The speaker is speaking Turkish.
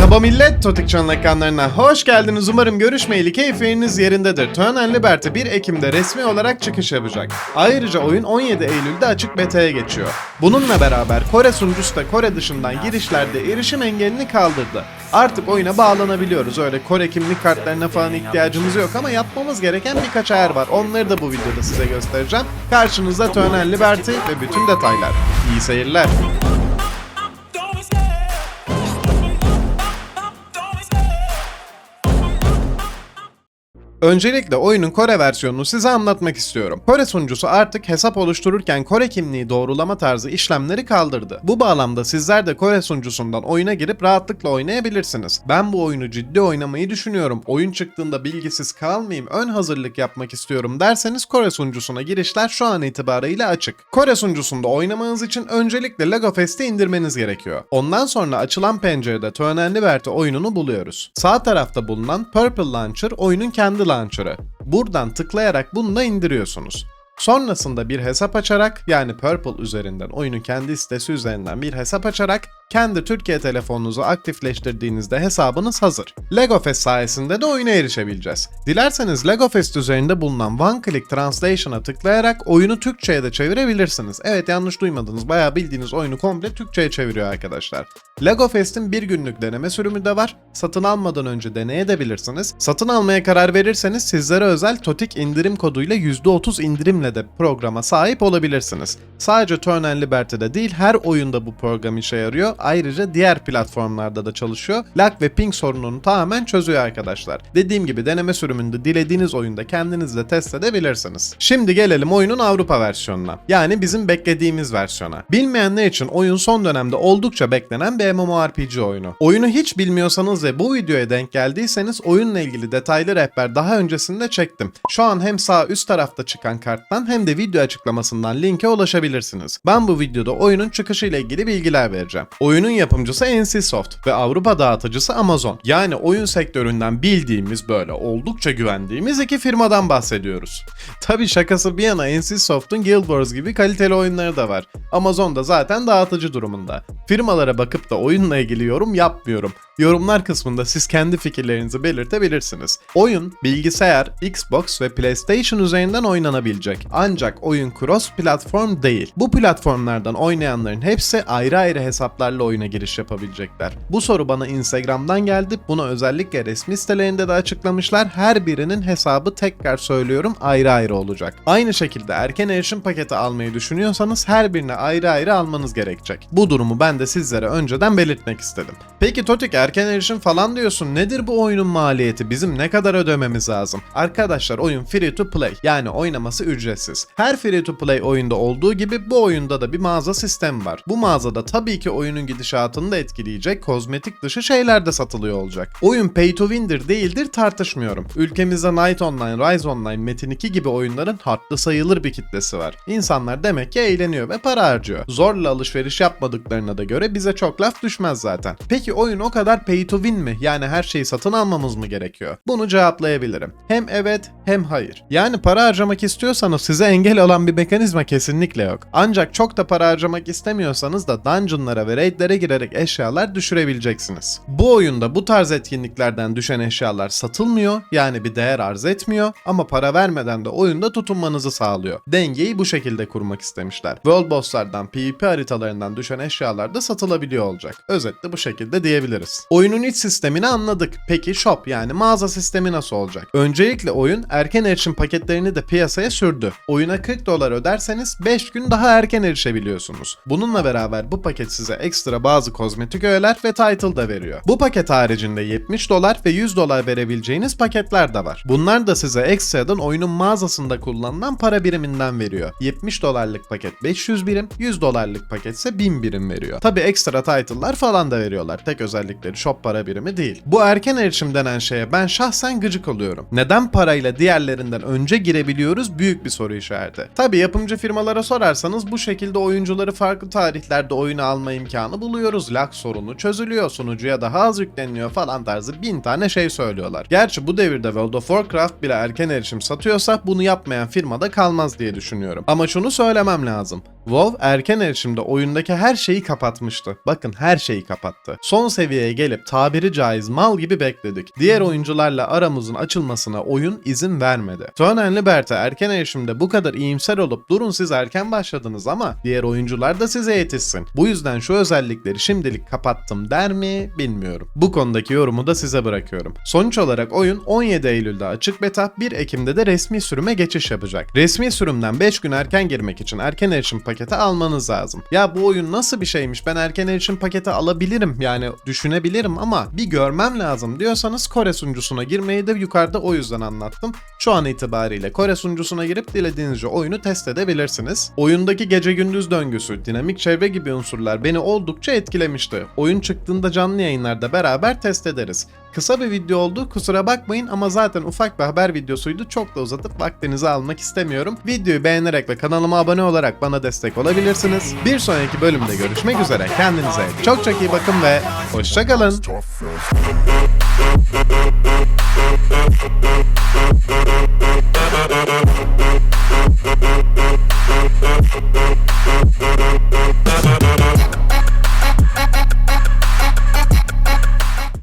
Merhaba millet, Totik Channel ekranlarına hoş geldiniz. Umarım görüşmeyeli keyfiniz yerindedir. Turn Liberty 1 Ekim'de resmi olarak çıkış yapacak. Ayrıca oyun 17 Eylül'de açık beta'ya geçiyor. Bununla beraber Kore sunucusu da Kore dışından girişlerde erişim engelini kaldırdı. Artık oyuna bağlanabiliyoruz. Öyle Kore kimlik kartlarına falan ihtiyacımız yok ama yapmamız gereken birkaç ayar var. Onları da bu videoda size göstereceğim. Karşınızda Turn Liberty ve bütün detaylar. İyi seyirler. Öncelikle oyunun Kore versiyonunu size anlatmak istiyorum. Kore sunucusu artık hesap oluştururken Kore kimliği doğrulama tarzı işlemleri kaldırdı. Bu bağlamda sizler de Kore sunucusundan oyuna girip rahatlıkla oynayabilirsiniz. Ben bu oyunu ciddi oynamayı düşünüyorum. Oyun çıktığında bilgisiz kalmayayım, ön hazırlık yapmak istiyorum derseniz Kore sunucusuna girişler şu an itibariyle açık. Kore sunucusunda oynamanız için öncelikle Lego Fest'i indirmeniz gerekiyor. Ondan sonra açılan pencerede Turn Liberty oyununu buluyoruz. Sağ tarafta bulunan Purple Launcher oyunun kendi launcher'ı. Buradan tıklayarak bunu da indiriyorsunuz. Sonrasında bir hesap açarak yani Purple üzerinden oyunun kendi sitesi üzerinden bir hesap açarak kendi Türkiye telefonunuzu aktifleştirdiğinizde hesabınız hazır. Lego Fest sayesinde de oyuna erişebileceğiz. Dilerseniz Lego Fest üzerinde bulunan One Click Translation'a tıklayarak oyunu Türkçe'ye de çevirebilirsiniz. Evet yanlış duymadınız bayağı bildiğiniz oyunu komple Türkçe'ye çeviriyor arkadaşlar. Lego Fest'in bir günlük deneme sürümü de var. Satın almadan önce deneyebilirsiniz. Satın almaya karar verirseniz sizlere özel TOTIK indirim koduyla %30 indirimle de programa sahip olabilirsiniz. Sadece Turn Liberty'de değil her oyunda bu program işe yarıyor. Ayrıca diğer platformlarda da çalışıyor. Lag ve ping sorununu tamamen çözüyor arkadaşlar. Dediğim gibi deneme sürümünde dilediğiniz oyunda kendiniz de test edebilirsiniz. Şimdi gelelim oyunun Avrupa versiyonuna. Yani bizim beklediğimiz versiyona. Bilmeyenler için oyun son dönemde oldukça beklenen bir MMORPG oyunu. Oyunu hiç bilmiyorsanız ve bu videoya denk geldiyseniz oyunla ilgili detaylı rehber daha öncesinde çektim. Şu an hem sağ üst tarafta çıkan karttan hem de video açıklamasından linke ulaşabilirsiniz. Ben bu videoda oyunun çıkışı ile ilgili bilgiler vereceğim. Oyunun yapımcısı NCSoft ve Avrupa dağıtıcısı Amazon. Yani oyun sektöründen bildiğimiz böyle oldukça güvendiğimiz iki firmadan bahsediyoruz. Tabi şakası bir yana NCSoft'un Guild Wars gibi kaliteli oyunları da var. Amazon da zaten dağıtıcı durumunda. Firmalara bakıp da oyunla ilgili yorum yapmıyorum. Yorumlar kısmında siz kendi fikirlerinizi belirtebilirsiniz. Oyun bilgisayar, Xbox ve PlayStation üzerinden oynanabilecek. Ancak oyun cross platform değil. Bu platformlardan oynayanların hepsi ayrı ayrı hesaplarla oyuna giriş yapabilecekler. Bu soru bana Instagram'dan geldi. Bunu özellikle resmi sitelerinde de açıklamışlar. Her birinin hesabı tekrar söylüyorum ayrı ayrı olacak. Aynı şekilde erken erişim paketi almayı düşünüyorsanız her birine ayrı ayrı almanız gerekecek. Bu durumu ben de sizlere önceden belirtmek istedim. Peki Totik erken erişim falan diyorsun. Nedir bu oyunun maliyeti? Bizim ne kadar ödememiz lazım? Arkadaşlar oyun free to play. Yani oynaması ücretsiz. Her free to play oyunda olduğu gibi bu oyunda da bir mağaza sistemi var. Bu mağazada tabii ki oyunun gidişatını da etkileyecek kozmetik dışı şeyler de satılıyor olacak. Oyun pay to win'dir değildir tartışmıyorum. Ülkemizde Night Online, Rise Online, Metin 2 gibi oyunların hatlı sayılır bir kitlesi var. İnsanlar demek ki eğleniyor ve para harcıyor. Zorla alışveriş yapmadıklarına da göre bize çok laf düşmez zaten. Peki oyun o kadar pay to win mi? Yani her şeyi satın almamız mı gerekiyor? Bunu cevaplayabilirim. Hem evet hem hayır. Yani para harcamak istiyorsanız size engel olan bir mekanizma kesinlikle yok. Ancak çok da para harcamak istemiyorsanız da dungeonlara ve raidlere girerek eşyalar düşürebileceksiniz. Bu oyunda bu tarz etkinliklerden düşen eşyalar satılmıyor yani bir değer arz etmiyor ama para vermeden de oyunda tutunmanızı sağlıyor. Dengeyi bu şekilde kurmak istemişler. World Boss'lardan, PvP haritalarından düşen eşyalar da satılabiliyor olacak. Özetle bu şekilde diyebiliriz. Oyunun iç sistemini anladık. Peki shop yani mağaza sistemi nasıl olacak? Öncelikle oyun erken erişim paketlerini de piyasaya sürdü. Oyuna 40 dolar öderseniz 5 gün daha erken erişebiliyorsunuz. Bununla beraber bu paket size ekstra bazı kozmetik öğeler ve title da veriyor. Bu paket haricinde 70 dolar ve 100 dolar verebileceğiniz paketler de var. Bunlar da size ekstradan oyunun mağazasında kullanılan para biriminden veriyor. 70 dolarlık paket 500 birim, 100 dolarlık paket ise 1000 birim veriyor. Tabi ekstra title'lar falan da veriyorlar. Tek özellikleri shop para birimi değil. Bu erken erişim denen şeye ben şahsen gıcık oluyorum. Neden parayla diğerlerinden önce girebiliyoruz büyük bir soru işareti. Tabi yapımcı firmalara sorarsanız bu şekilde oyuncuları farklı tarihlerde oyuna alma imkanı buluyoruz. Lag sorunu çözülüyor, sunucuya daha az yükleniyor falan tarzı bin tane şey söylüyorlar. Gerçi bu devirde World of Warcraft bile erken erişim satıyorsa bunu yapmayan firmada kalmaz diye düşünüyorum. Ama şunu söylemem lazım. WoW erken erişimde oyundaki her şeyi kapatmıştı. Bakın her şeyi kapattı. Son seviyeye gelip tabiri caiz mal gibi bekledik. Diğer oyuncularla aramızın açılmasına oyun izin vermedi. Tuanen Liberty erken erişimde bu kadar iyimser olup durun siz erken başladınız ama diğer oyuncular da size yetişsin. Bu yüzden şu özellikleri şimdilik kapattım der mi bilmiyorum. Bu konudaki yorumu da size bırakıyorum. Sonuç olarak oyun 17 Eylül'de açık beta, 1 Ekim'de de resmi sürüme geçiş yapacak. Resmi sürümden 5 gün erken girmek için erken erişim paketi almanız lazım. Ya bu oyun nasıl bir şeymiş ben erken erişim paketi alabilirim yani düşünebilirim ama bir görmem lazım diyorsanız Kore sunucusuna girmeyi de yukarıda o yüzden anlattım. Şu an itibariyle Kore sunucusuna girip dilediğinizce oyunu test edebilirsiniz. Oyundaki gece gündüz döngüsü, dinamik çevre gibi unsurlar beni oldukça etkilemişti. Oyun çıktığında canlı yayınlarda beraber test ederiz. Kısa bir video oldu kusura bakmayın ama zaten ufak bir haber videosuydu çok da uzatıp vaktinizi almak istemiyorum. Videoyu beğenerek ve kanalıma abone olarak bana destek olabilirsiniz. Bir sonraki bölümde görüşmek üzere kendinize çok çok iyi bakın ve hoşçakalın. Thank